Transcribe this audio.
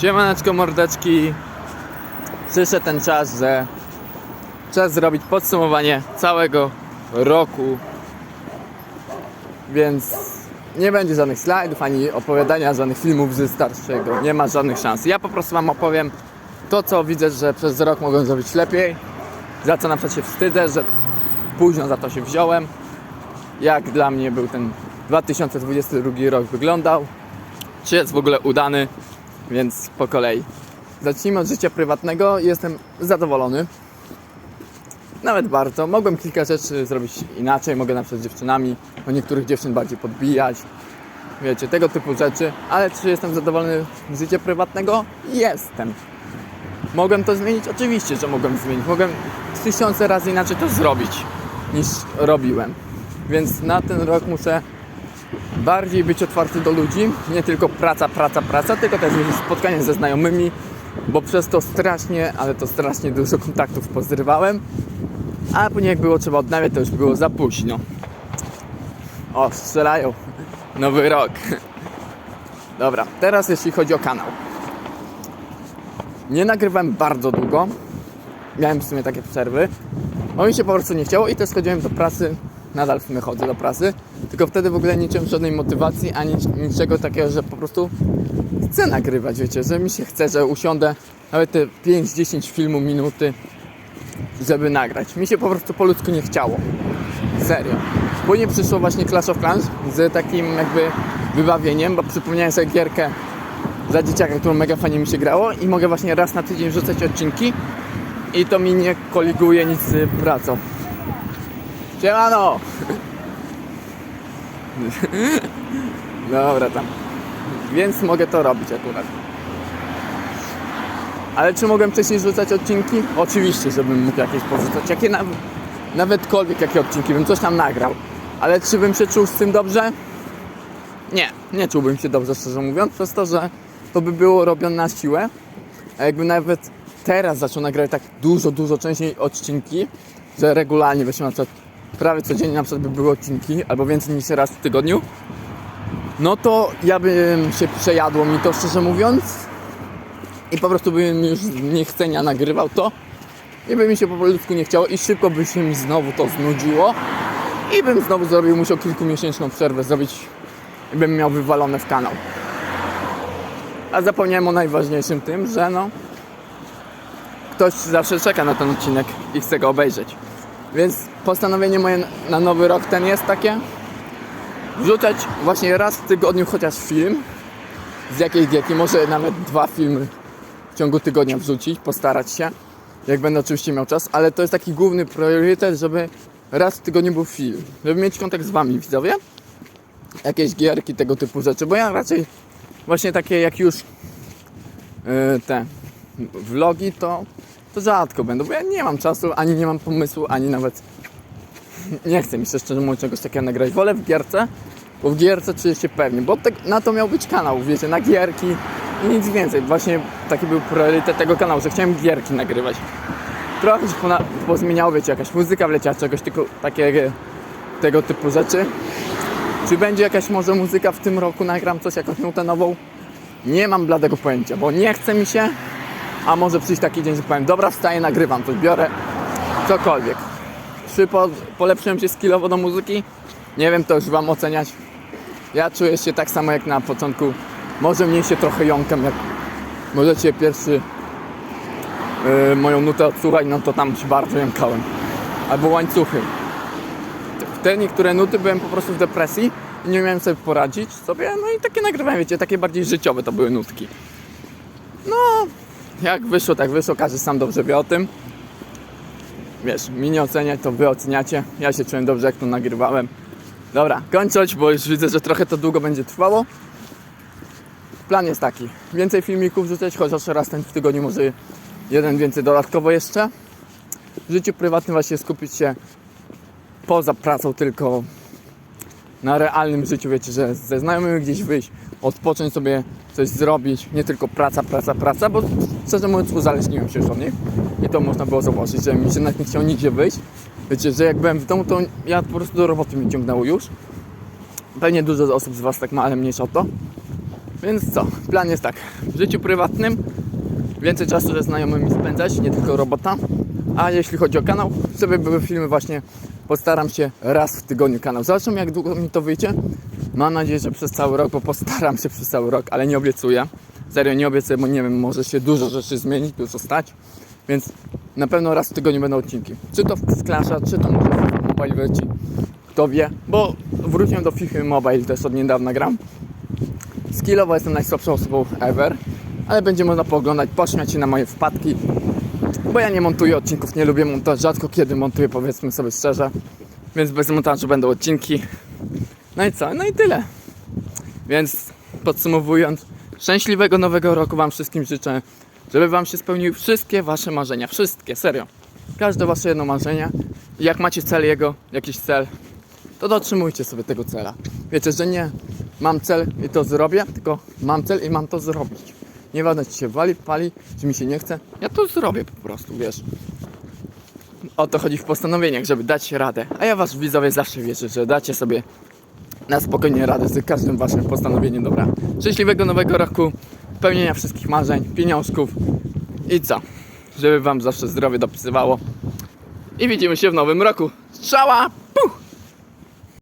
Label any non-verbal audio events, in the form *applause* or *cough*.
Siemaneczko mordeczki. Przyszedł ten czas, że Czas zrobić podsumowanie całego roku. Więc nie będzie żadnych slajdów, ani opowiadania żadnych filmów ze starszego. Nie ma żadnych szans. Ja po prostu wam opowiem to, co widzę, że przez rok mogłem zrobić lepiej. Za co na przykład się wstydzę, że późno za to się wziąłem. Jak dla mnie był ten 2022 rok wyglądał. Czy jest w ogóle udany więc po kolei. Zacznijmy od życia prywatnego. Jestem zadowolony. Nawet bardzo. Mogłem kilka rzeczy zrobić inaczej. Mogę na przykład z dziewczynami, o niektórych dziewczyn bardziej podbijać. Wiecie, tego typu rzeczy. Ale czy jestem zadowolony z życia prywatnego? Jestem. Mogłem to zmienić? Oczywiście, że mogłem zmienić. Mogłem tysiące razy inaczej to zrobić niż robiłem. Więc na ten rok muszę bardziej być otwarty do ludzi, nie tylko praca, praca, praca, tylko też mieć spotkania ze znajomymi, bo przez to strasznie, ale to strasznie dużo kontaktów pozrywałem, a później jak było trzeba odnawiać, to już było za późno. O, strzelają. Nowy rok. Dobra, teraz jeśli chodzi o kanał. Nie nagrywałem bardzo długo. Miałem w sumie takie przerwy. Bo mi się po prostu nie chciało i też chodziłem do pracy. Nadal w sumie chodzę do pracy. Tylko wtedy w ogóle nie czułem żadnej motywacji, ani niczego takiego, że po prostu chcę nagrywać, wiecie, że mi się chce, że usiądę nawet te 5-10 filmu minuty, żeby nagrać. Mi się po prostu po ludzku nie chciało. Serio. Później przyszło właśnie Clash of Clans z takim jakby wybawieniem, bo przypomniałem sobie gierkę za dzieciaka, którą mega fajnie mi się grało i mogę właśnie raz na tydzień wrzucać odcinki i to mi nie koliguje nic z pracą. Siemano! Dobra tam. Więc mogę to robić akurat. Ale czy mogłem wcześniej rzucać odcinki? Oczywiście, żebym mógł jakieś porzucać. Jakie na, nawiatkolwiek jakie odcinki, bym coś tam nagrał. Ale czy bym się czuł z tym dobrze? Nie, nie czułbym się dobrze, szczerze mówiąc, przez to, że to by było robione na siłę. A jakby nawet teraz zaczął nagrywać tak dużo, dużo częściej odcinki, że regularnie, weźmy na przykład prawie codziennie na przykład by były odcinki, albo więcej niż raz w tygodniu, no to ja bym się przejadło mi to, szczerze mówiąc, i po prostu bym już niechcenia nagrywał to, i by mi się po prostu nie chciało, i szybko by się mi znowu to znudziło, i bym znowu zrobił, musiał kilkumiesięczną przerwę zrobić, i bym miał wywalone w kanał. A zapomniałem o najważniejszym tym, że no, ktoś zawsze czeka na ten odcinek i chce go obejrzeć. Więc postanowienie moje na nowy rok ten jest takie, wrzucać właśnie raz w tygodniu chociaż film. Z jakiejś diety, może nawet dwa filmy w ciągu tygodnia wrzucić, postarać się, jak będę oczywiście miał czas, ale to jest taki główny priorytet, żeby raz w tygodniu był film, żeby mieć kontakt z wami widzowie, jakieś gierki, tego typu rzeczy, bo ja raczej właśnie takie jak już yy, te vlogi to, to rzadko będą, bo ja nie mam czasu, ani nie mam pomysłu, ani nawet *laughs* nie chcę mi się szczerze mówiąc czegoś takiego nagrać. Wolę w gierce, bo w gierce czuję się pewnie, bo te, na to miał być kanał, wiecie, na gierki i nic więcej. Właśnie taki był priorytet tego kanału, że chciałem gierki nagrywać. Trochę się pona- pozmieniało, wiecie, jakaś muzyka wleciała, czegoś tylko takiego, tego typu rzeczy. Czy będzie jakaś może muzyka w tym roku, nagram coś, jakąś nutę nową? Nie mam bladego pojęcia, bo nie chce mi się, a może przyjść taki dzień, że powiem, dobra, wstaję, nagrywam coś, biorę cokolwiek. Czy po, polepszyłem się skillowo do muzyki? Nie wiem, to już Wam oceniać. Ja czuję się tak samo jak na początku. Może mniej się trochę jąkam, jak możecie pierwszy yy, moją nutę odsłuchać, no to tam się bardzo jąkałem. Albo łańcuchy. W te niektóre nuty byłem po prostu w depresji i nie miałem sobie poradzić sobie, no i takie nagrywałem, wiecie, takie bardziej życiowe to były nutki. No, jak wyszło, tak wyszło, każdy sam dobrze wie o tym wiesz, mi nie oceniać, to wy oceniacie. Ja się czułem dobrze, jak to nagrywałem. Dobra, kończąc, bo już widzę, że trochę to długo będzie trwało. Plan jest taki, więcej filmików rzucać, chociaż raz ten w tygodniu, może jeden więcej dodatkowo jeszcze. W życiu prywatnym właśnie skupić się poza pracą tylko na realnym życiu, wiecie, że ze znajomymi gdzieś wyjść, odpocząć sobie, coś zrobić, nie tylko praca, praca, praca, bo szczerze mówiąc uzależniłem się już od nich i to można było zobaczyć, że mi się nawet nie chciało nigdzie wyjść. Wiecie, że jak byłem w domu, to ja po prostu do roboty mnie ciągnęło już. Pewnie dużo osób z Was tak ma, ale mniejsza o to. Więc co? Plan jest tak. W życiu prywatnym więcej czasu ze znajomymi spędzać, nie tylko robota. A jeśli chodzi o kanał, sobie były filmy właśnie postaram się raz w tygodniu kanał. Zobaczymy jak długo mi to wyjdzie. Mam nadzieję, że przez cały rok, bo postaram się przez cały rok, ale nie obiecuję. Serio nie obiecuję, bo nie wiem, może się dużo rzeczy zmienić, dużo stać. Więc na pewno raz w tygodniu będą odcinki. Czy to w Clasha, czy to może w Mobile Verci. Kto wie, bo wróciłem do FIFA Mobile też od niedawna gram. Skillowo jestem najsłabszą osobą ever, ale będzie można pooglądać, pośmiać się na moje wpadki, bo ja nie montuję odcinków, nie lubię montować, rzadko kiedy montuję, powiedzmy sobie szczerze, więc bez montażu będą odcinki. No i co? No i tyle. Więc podsumowując, szczęśliwego nowego roku Wam wszystkim życzę, żeby Wam się spełniły wszystkie Wasze marzenia, wszystkie, serio. Każde Wasze jedno marzenie. I jak macie cel jego, jakiś cel, to dotrzymujcie sobie tego cela. Wiecie, że nie mam cel i to zrobię, tylko mam cel i mam to zrobić. Nieważne, czy się wali, pali, czy mi się nie chce, ja to zrobię po prostu, wiesz. O to chodzi w postanowieniach, żeby dać radę. A ja was widzowie zawsze wierzę, że dacie sobie na spokojnie radę z każdym waszym postanowieniem. Dobra. Szczęśliwego nowego roku, spełnienia wszystkich marzeń, pieniążków i co? Żeby wam zawsze zdrowie dopisywało. I widzimy się w nowym roku. Strzała!